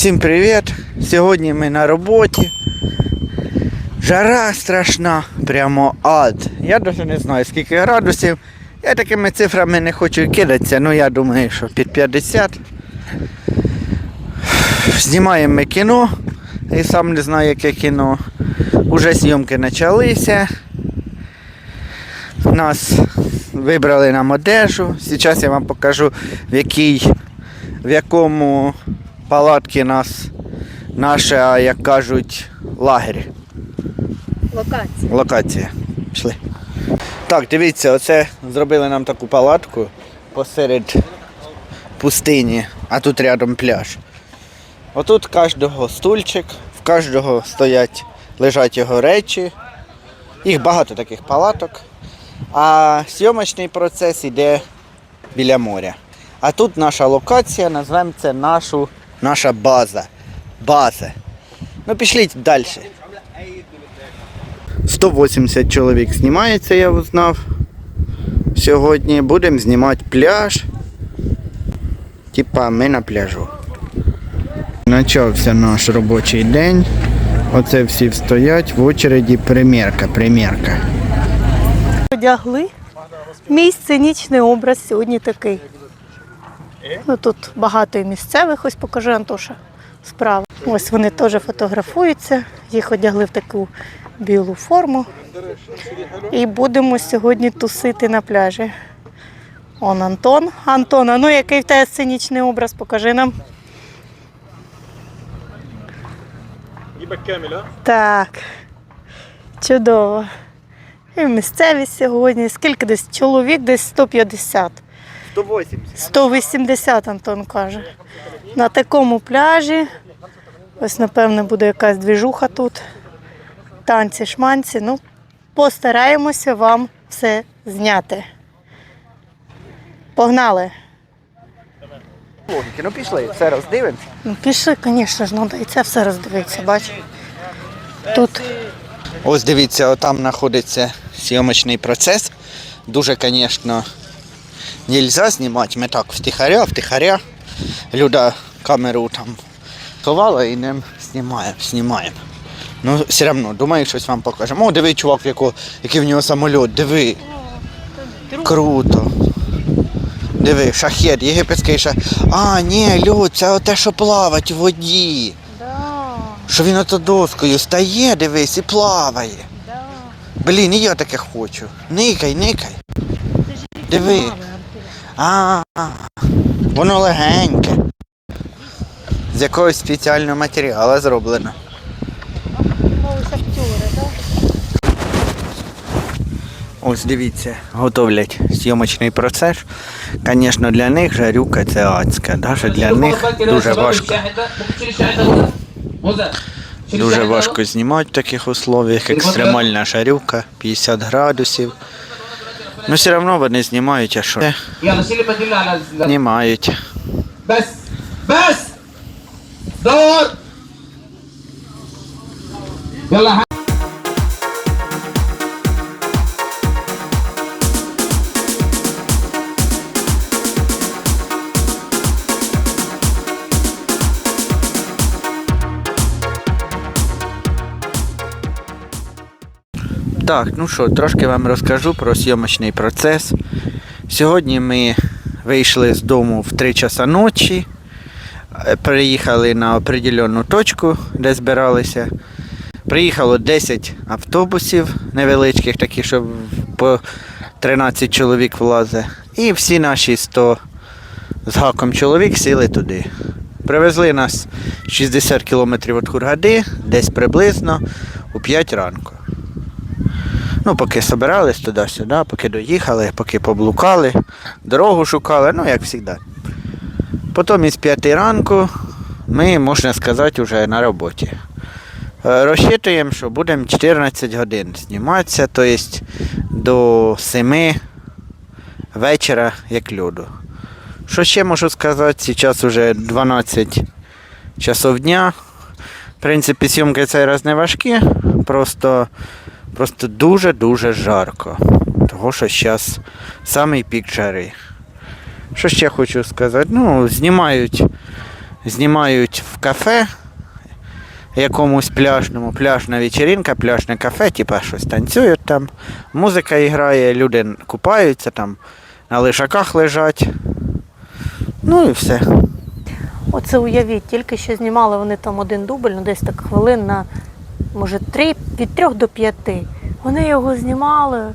Всім привіт! Сьогодні ми на роботі. Жара страшна, прямо ад. Я навіть не знаю скільки градусів. Я такими цифрами не хочу кидатися, ну я думаю, що під 50. Знімаємо ми кіно. І сам не знаю, яке кіно. Уже зйомки почалися. Нас вибрали нам одежу. Зараз я вам покажу, в якій, в якому палатки нас наша, як кажуть, лагерь. Локація. Локація. Пішли. Так, дивіться, оце зробили нам таку палатку посеред пустині, а тут рядом пляж. Отут кожного стульчик, в кожного стоять, лежать його речі. Їх багато таких палаток. А зйомочний процес йде біля моря. А тут наша локація, назвемо це нашу, наша база. База. Ну пішліть далі. 180 чоловік знімається, я узнав. Сьогодні будемо знімати пляж. Типа ми на пляжу. Почався наш робочий день. Оце всі стоять в очереді примірка, примірка. Одягли. Мій сценічний образ сьогодні такий. Е? Ну, Тут багато і місцевих, ось покажи, Антоша, справа. Ось вони теж фотографуються, їх одягли в таку білу форму. І будемо сьогодні тусити на пляжі. Он Антон. Антон, а ну який в тебе сценічний образ, покажи нам. Так. Чудово. І місцевість сьогодні. Скільки десь? Чоловік десь 150. 180. 180, Антон каже. На такому пляжі. Ось, напевно, буде якась двіжуха тут. Танці, шманці. Ну, постараємося вам все зняти. Погнали. Логіки, ну пішли, все роздивимося. Ну, пішли, звісно ж, треба і це все роздивитися, бач. Тут Ось дивіться, отам знаходиться зйомочний процес. Дуже, звісно, не можна знімати. Ми так втихаря, втихаря. Люда камеру там ховала і ним знімаємо, знімаємо. Ну, все одно, думаю, щось вам покажемо. О, диви, чувак, в якого, який в нього самоліт, диви. Круто. Диви, шахет, єгипетський шахет. А, ні, Люд, це те, що плавать у воді. Що він ото доскою стає, дивись, і плаває. Блін, і я таке хочу. Никай, никай. Диви. А, воно легеньке. З якогось спеціального матеріалу зроблено. Ось дивіться, готовлять зйомочний процес. Звісно, для них жарюка це адська. Навіть для них дуже важко. Дуже важко знімати в таких условиях. Екстремальна жарюка, 50 градусів. Ну все равно вони знімають, а що? Знімають. Без! Без! Дор! Так, ну що, трошки вам розкажу про зйомочний процес. Сьогодні ми вийшли з дому в 3 часа ночі, е, переїхали на определенну точку, де збиралися. Приїхало 10 автобусів невеличких, такі, що по 13 чоловік влазить. І всі наші 100 з гаком чоловік сіли туди. Привезли нас 60 кілометрів від Хургади, десь приблизно у 5 ранку. Ну, поки собирались туди-сюди, поки доїхали, поки поблукали, дорогу шукали, ну, як завжди. Потім із 5 ранку ми, можна сказати, вже на роботі. Е, Розчитуємо, що будемо 14 годин зніматися, тобто до 7 вечора, як люду. Що ще можу сказати? Зараз вже 12 часов дня. В принципі, зйомки цей раз не важкі, просто, просто дуже-дуже жарко. Того, що зараз самий пік жари. Що ще хочу сказати? Ну, знімають знімають в кафе якомусь пляжному, пляжна вечеринка, пляжне кафе, типа щось танцюють там, музика грає, люди купаються там, на лишаках лежать. Ну і все. Оце уявіть, тільки що знімали вони там один дубль, ну десь так хвилин на, може, три, від трьох до п'яти. Вони його знімали.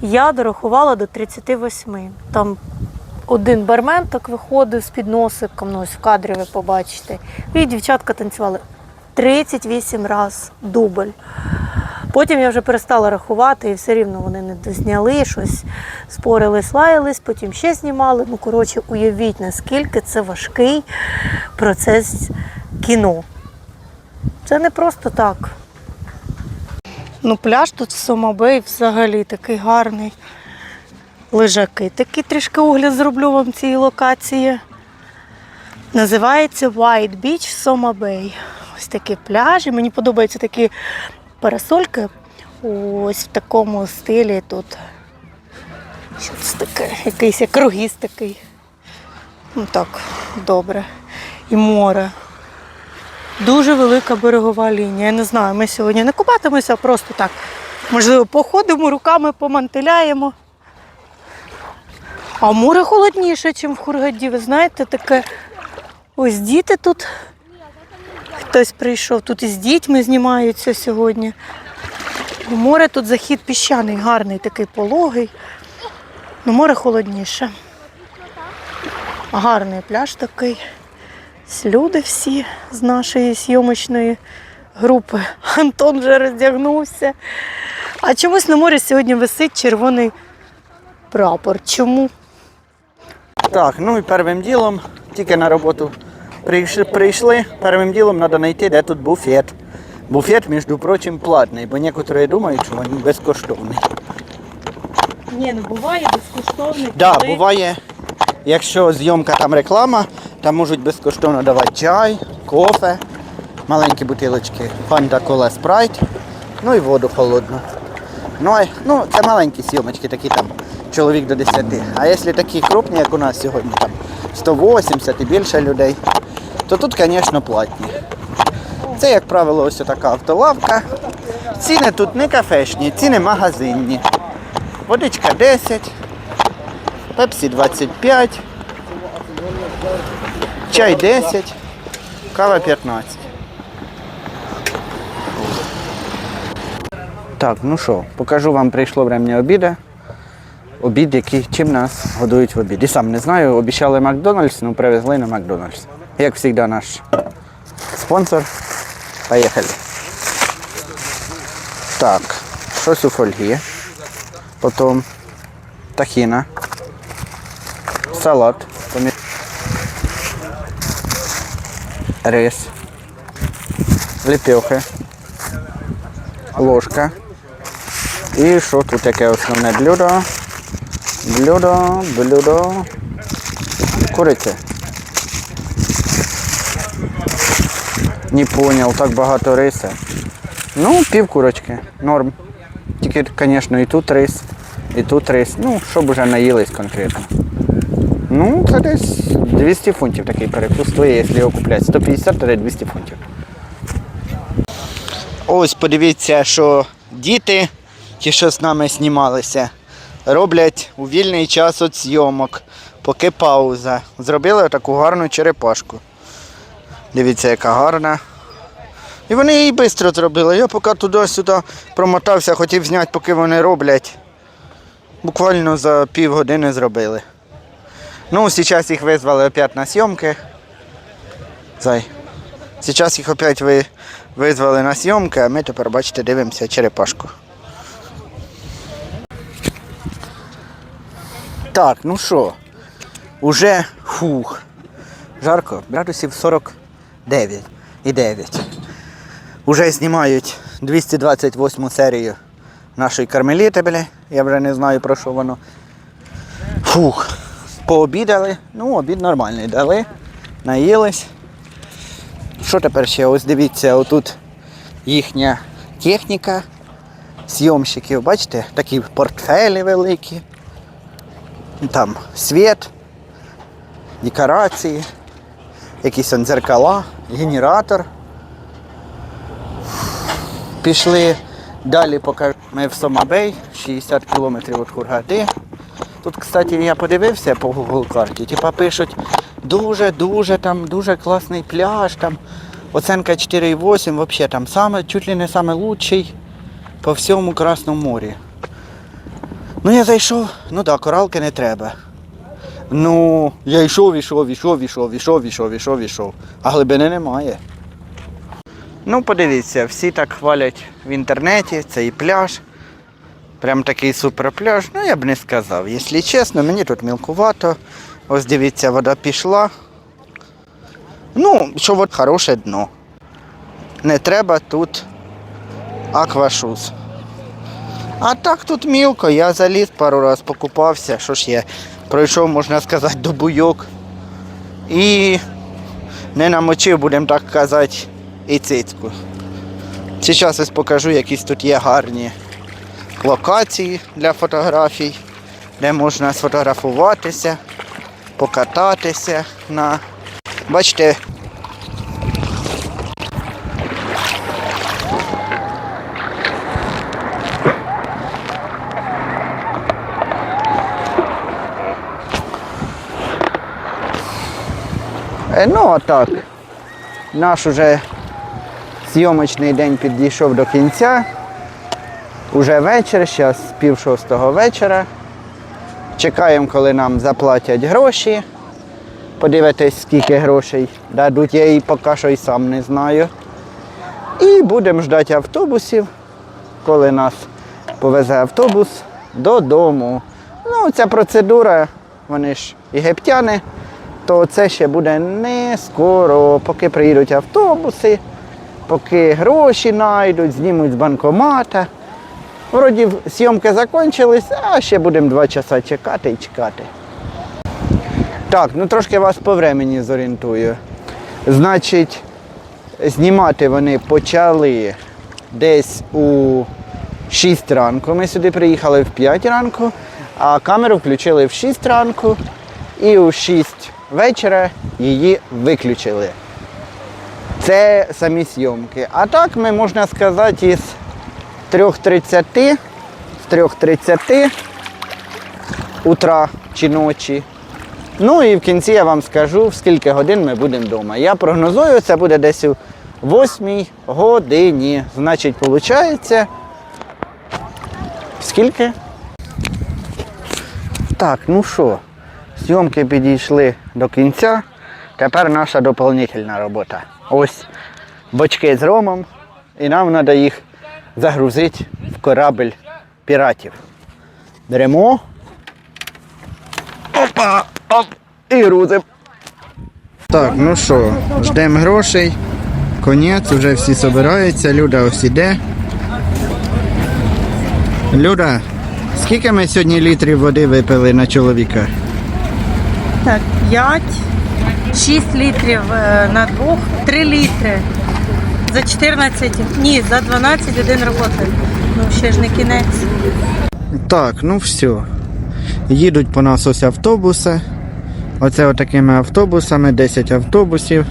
Я дорахувала до 38. Там один бармен так виходив з під носиком, ну ось в кадрі ви побачите. І дівчатка танцювали 38 раз дубль. Потім я вже перестала рахувати, і все рівно вони не дозняли щось, спорились, лаялись, потім ще знімали. Ну, коротше, уявіть, наскільки це важкий процес кіно. Це не просто так. Ну, пляж тут в Сомабей взагалі такий гарний. Лежаки. Такий трішки огляд зроблю вам цієї локації. Називається White Beach Soma Bay. Ось такі пляжі. Мені подобаються такі парасольки. Ось в такому стилі тут. Що це таке? Якийсь як кругіст такий. Ну так, добре. І море. Дуже велика берегова лінія. Я не знаю, ми сьогодні не купатимося, просто так. Можливо, походимо, руками помантиляємо. А море холодніше, ніж в Хургаді. Ви знаєте, таке. Ось діти тут. Хтось прийшов. Тут із дітьми знімаються сьогодні. Море тут захід піщаний, гарний, такий пологий. Ну, море холодніше. Гарний пляж такий. Ось Люди всі з нашої зйомочної групи. Антон вже роздягнувся. А чомусь на морі сьогодні висить червоний прапор. Чому? Так, ну і першим ділом, тільки на роботу прийшли, прийшли першим ділом треба знайти, де тут буфет. Буфет, між прочим, платний, бо некоторі думають, що він безкоштовний. Ні, ну буває безкоштовний. Да, буває, якщо зйомка там реклама, там можуть безкоштовно давати чай, кофе, маленькі бутилочки, фанта кола спрайт, ну і воду холодну. Ну, ну це маленькі зйомочки, такі там чоловік до 10. А якщо такі крупні, як у нас сьогодні, там 180 і більше людей, то тут, звісно, платні. Це, як правило, ось така автолавка. Ціни тут не кафешні, ціни магазинні. Водичка 10, пепсі 25, чай 10, кава 15. Так, ну що, покажу вам, прийшло врем'я обіду. Обід, який чим нас годують в обід. І сам не знаю, обіцяли Макдональдс, ну привезли на Макдональдс. Як завжди, наш спонсор. Поїхали. Так, щось у фольгі. Потім тахіна, салат, помі... рис, лепехи, ложка. І що тут яке основне блюдо? Блюдо, блюдо. Куриця. Не понял, так багато риса. Ну, пів курочки, норм. Тільки, звісно, і тут рис, і тут рис. Ну, щоб вже наїлись конкретно. Ну, це десь 200 фунтів такий перекус стоїть, якщо його купляти. 150-200 фунтів. Ось подивіться, що діти, ті, що з нами знімалися, роблять у вільний час від зйомок, поки пауза. Зробили таку гарну черепашку. Дивіться, яка гарна. І вони її швидко зробили. Я поки туди-сюди промотався, хотів зняти, поки вони роблять. Буквально за півгодини зробили. Ну, зараз їх визвали опять на зйомки. Зай. Зараз їх опять ви, визвали на зйомки, а ми тепер, бачите, дивимося черепашку. Так, ну що, уже фух. Жарко, градусів 49 і 9. Уже знімають 228 серію нашої кармеліти, бля. Я вже не знаю про що воно. Фух. Пообідали. Ну, обід нормальний дали. Наїлись. Що тепер ще? Ось дивіться, отут їхня техніка зйомщиків. Бачите, такі портфелі великі. Там світ, декорації. якісь он дзеркала, генератор. Пішли далі, поки ми в Сомабей, 60 кілометрів від Хургади. Тут, кстати, я подивився по Google карті. Типа пишуть дуже-дуже там дуже класний пляж, там оценка 4,8, взагалі там саме, чуть ли не саме лучший по всьому Красному морі. Ну я зайшов, ну да, коралки не треба. Ну, я йшов, йшов, йшов, йшов, йшов, йшов, йшов, йшов. А глибини немає. Ну, подивіться, всі так хвалять в інтернеті, цей пляж. Прям такий супер пляж. Ну, я б не сказав. Якщо чесно, мені тут мілкувато. Ось дивіться, вода пішла. Ну, що от хороше дно. Не треба тут аквашуз. А так тут мілко, я заліз пару раз покупався, що ж є. Пройшов, можна сказати, до буйок. І не намочив, будемо так казати, і цицьку. Зараз ось покажу, якісь тут є гарні локації для фотографій, де можна сфотографуватися, покататися на. Бачите, Е, Ну, а так. Наш уже зйомочний день підійшов до кінця. Уже вечір, зараз пів шостого вечора. Чекаємо, коли нам заплатять гроші. Подивитись, скільки грошей дадуть, я і поки що і сам не знаю. І будемо ждати автобусів, коли нас повезе автобус додому. Ну, ця процедура, вони ж єгиптяни, то це ще буде не скоро, поки приїдуть автобуси, поки гроші знайдуть, знімуть з банкомата. Вроді зйомки закінчились, а ще будемо два часа чекати і чекати. Так, ну трошки вас по времені зорієнтую. Значить, знімати вони почали десь у 6 ранку. Ми сюди приїхали в 5 ранку, а камеру включили в 6 ранку і у 6 вечора її виключили. Це самі зйомки. А так ми, можна сказати, із 3.30, з 3.30 утра чи ночі. Ну і в кінці я вам скажу, в скільки годин ми будемо вдома. Я прогнозую, це буде десь у 8 годині. Значить, виходить. Скільки? Так, ну що, зйомки підійшли до кінця. Тепер наша доповнительна робота. Ось бочки з ромом, і нам треба їх загрузити в корабль піратів. Беремо. Опа! Оп! І грузимо. Так, ну що, ждемо грошей. Конець, вже всі збираються, Люда ось іде. Люда, скільки ми сьогодні літрів води випили на чоловіка? Так, 5, 6 літрів е, на двох, 3 літри. За 14, ні, за 12 один роботи. Ну, ще ж не кінець. Так, ну все. Їдуть по нас ось автобуси. Оце отакими автобусами, 10 автобусів.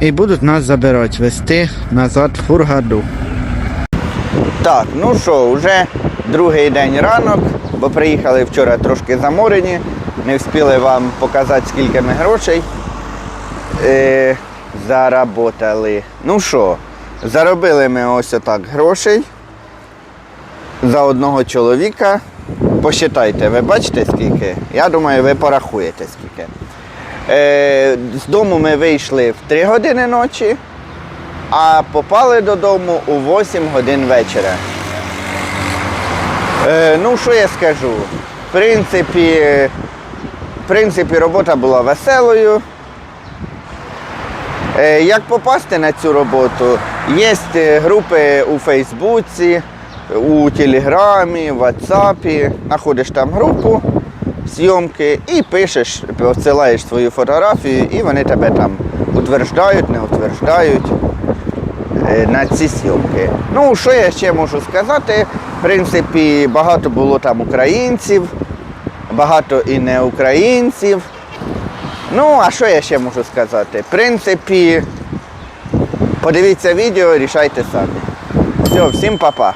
І будуть нас забирати, вести назад в Фургаду. Так, ну що, вже другий день ранок, бо приїхали вчора трошки заморені, не встигли вам показати, скільки ми грошей е, заработали. Ну що, заробили ми ось отак грошей за одного чоловіка. Посчитайте, ви бачите скільки? Я думаю, ви порахуєте скільки. Е, з дому ми вийшли в 3 години ночі, а попали додому у 8 годин вечора. Е, ну, що я скажу? В принципі, в принципі, робота була веселою. Е, Як попасти на цю роботу? Є е, групи у Фейсбуці, у Телеграмі, в WhatsApp. Знаходиш там групу зйомки і пишеш, посилаєш свою фотографію, і вони тебе там утверждають, не утверждають е, на ці зйомки. Ну, що я ще можу сказати? В принципі, багато було там українців, багато і не українців. Ну, а що я ще можу сказати? В принципі, подивіться відео, рішайте самі. Все, всім па-па.